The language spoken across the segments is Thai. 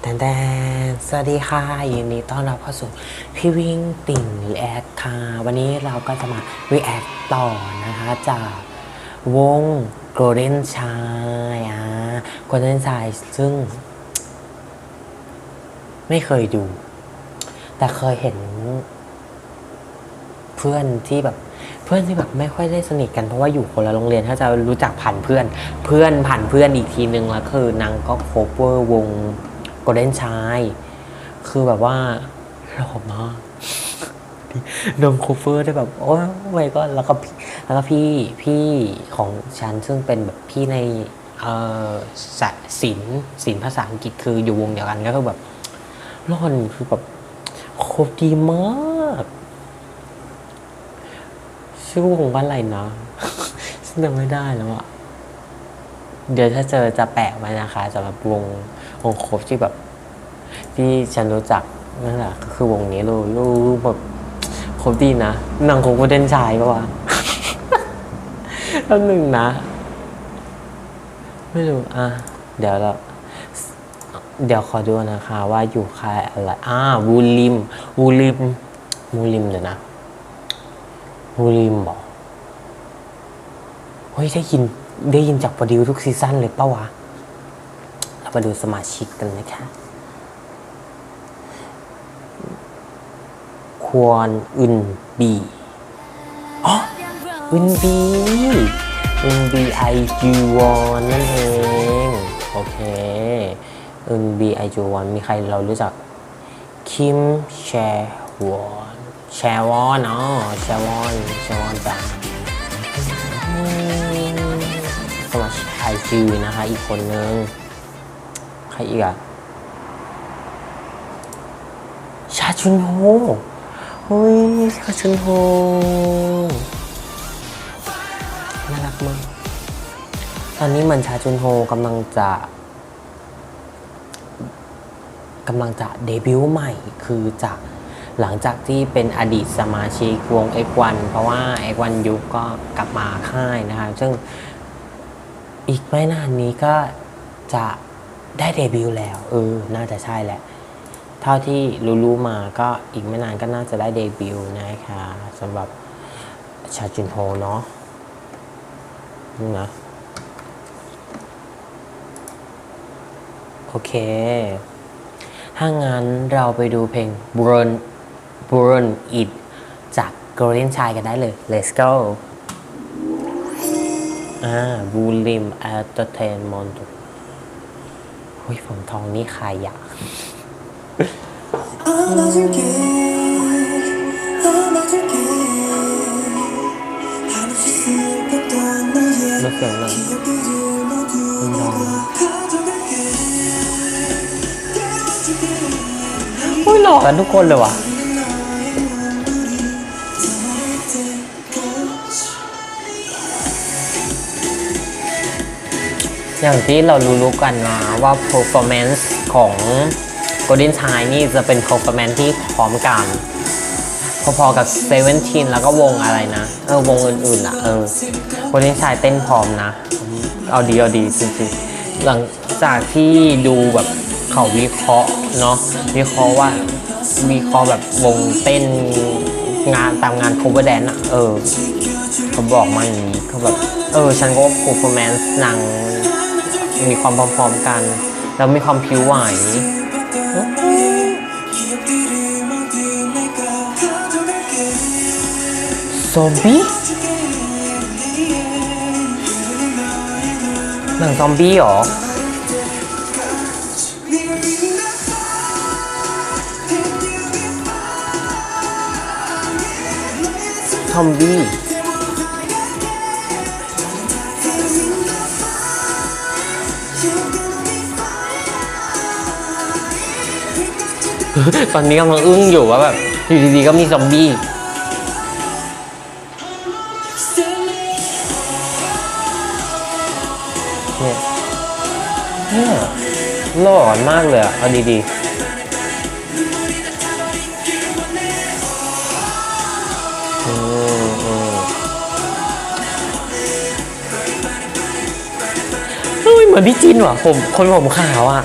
แตนแตนสวัสดีค่ะยินดีต้อนรับเข้าสู่พี่วิ่งติ่งรีแอคค่ะ วันนี้เราก็จะมารีแอคต่อนะคะ จากวง Golden Child อะ Golden Child ซึ่ง ไม่เคยดู แต่เคยเห็น เพื่อนที่แบบ เพื่อนที่แบบไม่ค่อยได้สนิทกันเพราะว่าอยู่คนละโรงเรียนถ้าจะรู้จักผ่านเพื่อน เพื่อนผ่านเพื่อนอีกทีนึงแล้วคือนางก็โคเวอร์วงโกลเด้นชายคือแบบว่าหล่อมากนางโคเวอร์ได้แบบโอ้ยไม่ก็แล้วก็พี่แล้วก็พี่พี่ของฉันซึ่งเป็นแบบพี่ในเอ่อสศิลศิลภาษาอังกฤษคืออยู่วงเดียวกันก็คือแบบร่อนคือแบบโคตรดีมาก ชื่อวงว่าอะไรนะฉันจำไม่ได้แล้วอะเดี๋ยวถ้าเจอจะแปะไว้นะคะสำหรับวงวงโคบที่แบบ ที่ฉันรู้จักนั่นแหละก็คือวงนี้เลยรู้แบบโคบดีนะนางโคบก็เด่นชายปะวะแล้วหนึ่งนะ ไม่รู้อะเดี๋ยวเราเดี๋ยวขอดูนะคะ ว่าอยู่ค่ายอะไรอ่าวูลิมวูลิมวูลิมเดี๋ยวนะ บูริมบอกเฮ้ยได้ยินได้ยินจากปรดิวทุกซีซั่นเลยปะวะ เรามาดูสมาชิกกันนะคะควรอึนบีอ๋ออึนบีอึนบีไอจีวอนนั่นเอง โอเคอึนบีไอจีวอนมีใครเรารู้จัก คิมแชวอน แชวอนอ๋อแชวอนแชวอนจ้ะสมาชิกไอจีนะคะ อีกคนนึง ใครอีกอะชาชุนโฮเฮ้ยชาชุนโฮน่ารักมากตอนนี้เหมือนชาชุนโฮกำลังจะกำลังจะเดบิวต์ใหม่คือจะ หลังจากที่เป็นอดีตสมาชิกวง X1 เพราะว่า X1 ยุคก็กลับมาค่ายนะคะซึ่งอีกไม่นานนี้ก็จะได้เดบิวต์แล้ว เออ น่าจะใช่แหละ เท่าที่รู้ๆมาก็อีกไม่นานก็น่าจะได้เดบิวต์นะคะสำหรับชาจุนโฮเนาะนี่นะ โอเค ถ้างั้นเราไปดูเพลง Burn Burn It จาก Golden Child กันได้เลย Let's go อ่าบูลิมแอตเตเทนมอนตุเฮ้ยผมทองนี่ใครอยากรู้สึกเลยน้องอุ้ยหลอกันทุกคนเลยว่ะ อย่างที่เรารู้ๆกันนะว่า performance ของ Golden Child นี่จะเป็น performance ที่พร้อมกัน พอๆกับ Seventeen แล้วก็วงอะไรนะ เออ วงอื่นๆอะ เออ Golden Child เต้นพร้อมนะ เอาดีเอาดีจริงๆ หลังจากที่ดูแบบเขาวิเคราะห์เนาะวิเคราะห์ว่าวิเคราะห์แบบวงเต้นงานตามงาน cover dance อะเออเขาบอกมาอย่างนี้เขาแบบ เออ ฉันก็ performance นาง มีความพร้อมๆกัน แล้วมีความผิวไหวซอมบี้หนังซอมบี้หรอซอมบี้ ตอนนี้กำลังอึ้งอยู่ว่าแบบอยู่ดีๆก็มีซอมบี้เนี่ยเนี่ยหล่อนมากเลยอะเอาดีๆอืมอืมมือนพี่จินว่ะผมคนผมขาวอะ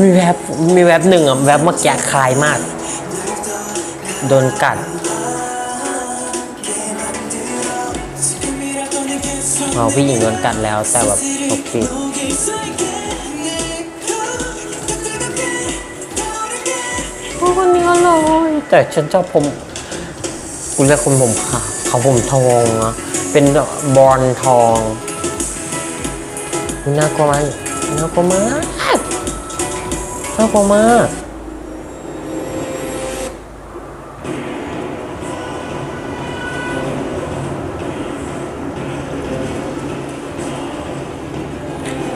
มีแวบมีแวบหนึ่งอะแวบเมื่อกี้คลายมาก โดนกัดเอาพี่หญิงโดนกัดแล้วแต่แบบปกติโอ้คนนี้อร่อยแต่ฉันชอบผมกูเรียกคนผมขาวเขาผมทองอะเป็นบอลทองน่ากลัวมากน่ากลัวมาก น่ากลัวมาก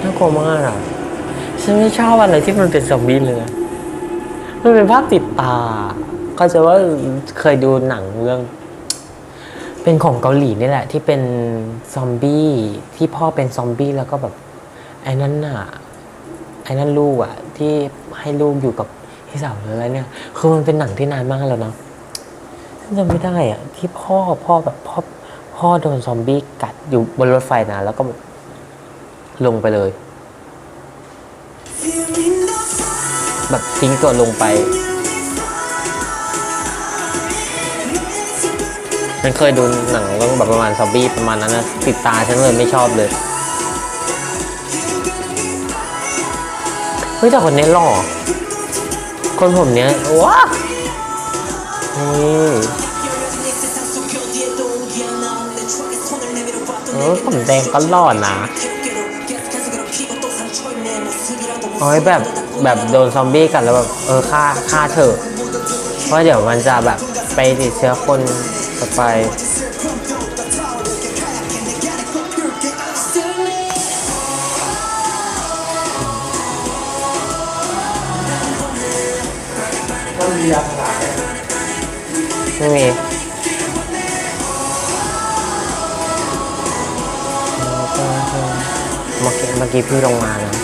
น่ากลัวมากอะฉันไม่ชอบอะไรที่มันเป็นซอมบี้เลย มันเป็นภาพติดตา ก็จะว่าเคยดูหนังเรื่อง เป็นของเกาหลีนี่แหละ ที่เป็นซอมบี้ที่พ่อเป็นซอมบี้แล้วก็แบบไอ้นั่นน่ะไอ้นั่นลูกอะ ที่ให้ลูกอยู่กับพี่สาวหรืออะไรเนี่ย คือมันเป็นหนังที่นานมากแล้วเนาะจำไม่ได้อะที่พ่อพ่อแบบพ่อพ่อโดนซอมบี้กัดอยู่บนรถไฟนะแล้วก็ลงไปเลย แบบทิ้งตัวลงไปฉันเคยดูหนังเรื่องแบบประมาณซอมบี้ประมาณนั้นนะติดตาฉันเลยไม่ชอบเลย เฮ้ยแต่คนนี้หล่อ คนผมเนี้ยว้านี่เออผมแดงก็หล่อนะโอ้ยแบบแบบโดนซอมบี้กัดแล้วแบบเออฆ่าฆ่าเถอะ เพราะเดี๋ยวมันจะแบบไปติดเชื้อคนต่อไป ไม่มีเมื่อกี้เมื่อกี้พี่ลงมานะ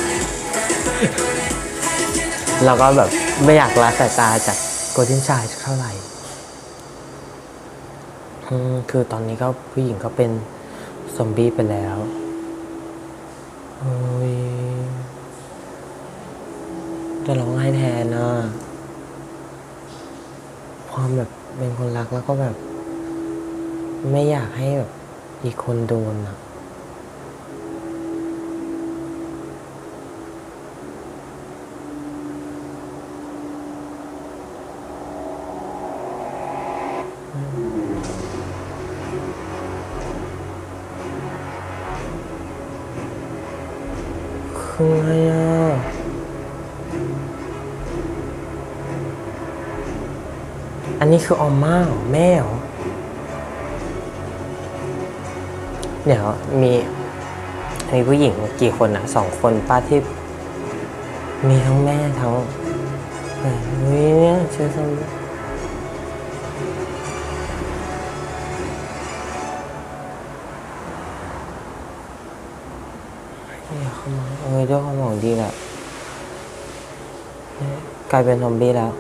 เราก็แบบไม่อยากละสายตาจากโกลเด้นชายเท่าไหร่คือตอนนี้ก็ผู้หญิงก็เป็นซอมบี้ไปแล้วจะร้องไห้แทนนะ ความแบบเป็นคนรักแล้วก็แบบ ไม่อยากให้แบบอีกคนโดนอะคืออะไรอะ คือออมม่าแม่เหรอเดี๋ยวมีมีผู้หญิงกี่คนอะสองคนป้าที่ มีทั้งแม่ทั้งเฮ้ยเนี่ยเชื่อซ้ำเนี่ยเขามเออด้ามหวังดีแหละกลายเป็นซอมบี้แล้ว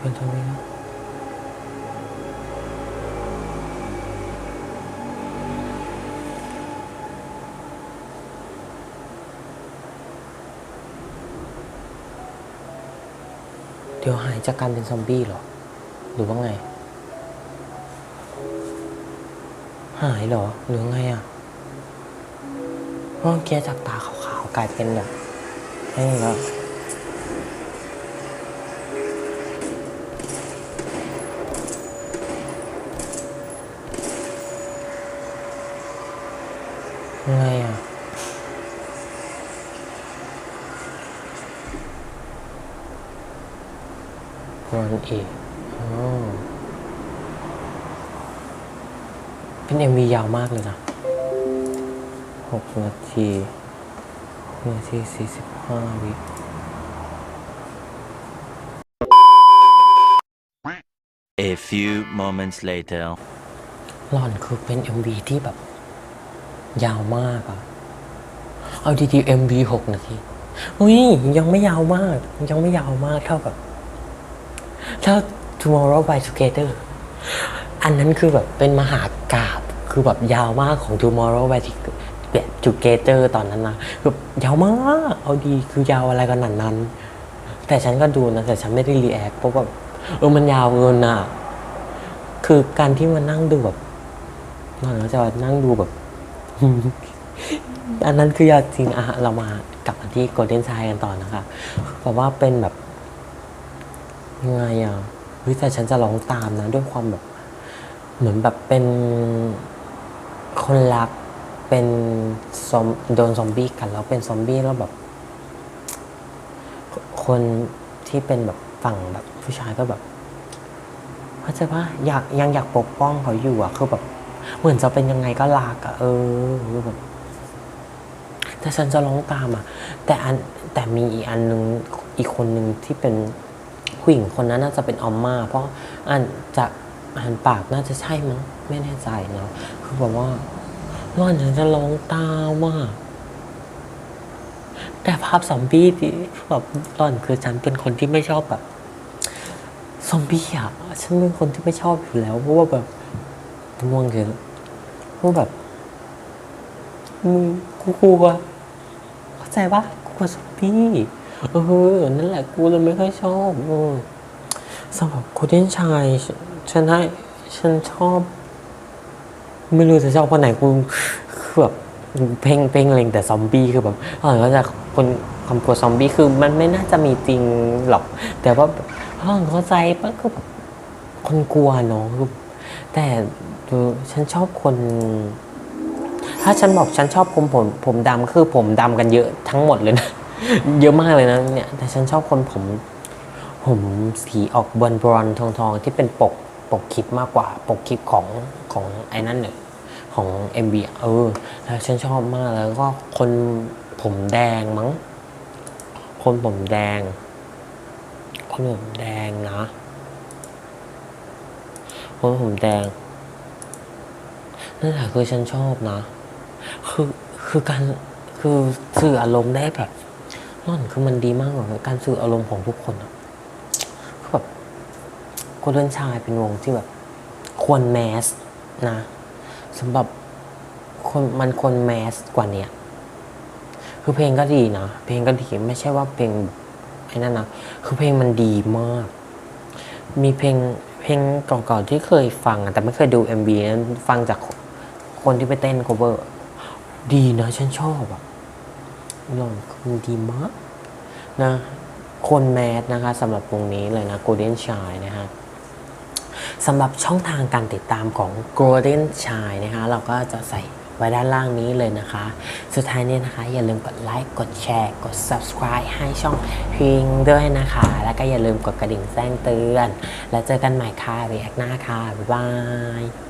เป็นซอมบี้แล้วเดี๋ยวหายจากการเป็นซอมบี้เหรอ หรือว่าไง หายเหรอ หรือไงอะเมื่อกี้จากตาขาวๆกลายเป็นแบบนี่แล้ว ยังไงอะวันอีกอ๋อเป็นเอ็มวียาวมากเลยนะหกนาทีหกนาทีสี่สิบห้าวิ A few moments later. หล่อนคือเป็น MV ที่แบบ ยาวมากอะเอาดีๆ MV หกนาทีอุ้ยยังไม่ยาวมาก ยังไม่ยาวมากเท่ากับเท่า Tomorrow by Together อันนั้นคือแบบเป็นมหากราบคือแบบยาวมากของ Tomorrow by Together ตอนนั้นนะคือยาวมากเอาดีคือยาวอะไรขนาดนั้น แต่ฉันก็ดูนะแต่ฉันไม่ได้รีแอคเพราะว่าเออมันยาวเกินอะ คือการที่มานั่งดูแบบมันก็จะนั่งดูแบบ อันนั้นคือยาวจริงอะเรามากลับมาที่ Golden s h i กันต่อนะคะเพราะว่าเป็นแบบยังไงอะเฮ้ยแต่ฉันจะร้องตามนะ ด้วยความแบบ เหมือนแบบเป็นคนรักเป็นซอมโดนซอมบี้กันแล้วเป็นซอมบี้แล้วแบบ คนที่เป็นแบบฝั่งแบบผู้ชายก็แบบเข้าใจว่าอยากยังอยากปกป้องเขาอยู่อะคือแบบ เหมือนจะเป็นยังไงก็รักอะเออแบบแต่ฉันจะร้องตามอะแต่อันแต่มีอีกอันนึงอีกคนหนึ่งที่เป็นผู้หญิงคนนั้นน่าจะเป็นออมมา เพราะอันจากอ่านปากน่าจะใช่มั้งไม่แน่ใจเนาะคือแบบว่าร่อนฉันจะร้องตามว่าแต่ภาพซอมบี้ที่แบบตอนคือฉันเป็นคนที่ไม่ชอบแบบซอมบี้อะฉันเป็นคนที่ไม่ชอบอยู่แล้ว เพราะว่าแบบ ง่วงเกินเพราะแบบมึงกูกลัวเข้าใจปะกูกลัวซอมบี้เออนั่นแหละกูเลยไม่ค่อยชอบอสำหรับโคเดนชายฉันให้ฉันชอบ ไม่รู้จะชอบคนไหนกูคือแบบเพ่งเพ่งเล็งแต่ซอมบี้คือแบบเออก็จะคนความกลัวซอมบี้คือมันไม่น่าจะมีจริงหรอก แต่ว่าเออเข้าใจปะคือแบบคนกลัวเนาะคือ ดูฉันชอบคน ถ้าฉันบอกฉันชอบผมผมผมดำคือผมดำกันเยอะทั้งหมดเลยนะ เยอะมากเลยนะเนี่ย แต่ฉันชอบคนผม ผมสีออกบอลบอลทองทองๆที่เป็นปกปกคลิปมากกว่า ปกคลิปของของไอ้นั่นเนี่ยของ MV อะเออแล้วฉันชอบมากแล้วก็คนผมแดงมั้ง คนผมแดง คนผมแดงนะคนผมแดง นั่นแหละคือฉันชอบนะ คือคือการคือสื่ออารมณ์ได้แบบนั่นคือมันดีมากเลยการสื่ออารมณ์ของทุกคนอะคือแบบคนเล่นชายเป็นวงที่แบบ ควรแมสนะสำหรับคนมันควรแมสกว่าเนี้ยคือเพลงก็ดีนะ เพลงก็ดีไม่ใช่ว่าเพลงไอ้นั่นนะคือเพลงมันดีมาก มีเพลงเพลงเก่าๆที่เคยฟังแต่ไม่เคยดู MV นั้นฟังจาก คนที่ไปเต้น cover ดีนะฉันชอบอะนอนคือดีมากนะคนแมสนะคะสำหรับวงนี้เลยนะ Golden Shy นะฮะสำหรับช่องทางการติดตามของ Golden Shy นะคะเราก็จะใส่ไว้ด้านล่างนี้เลยนะคะ สุดท้ายนี้นะคะ อย่าลืมกดไลค์กดแชร์กด subscribe ให้ช่องพิงด้วยนะคะ แล้วก็อย่าลืมกดกระดิ่งแจ้งเตือน แล้วเจอกันใหม่ค่ะรีแอคหน้าค่ะ บ๊ายบาย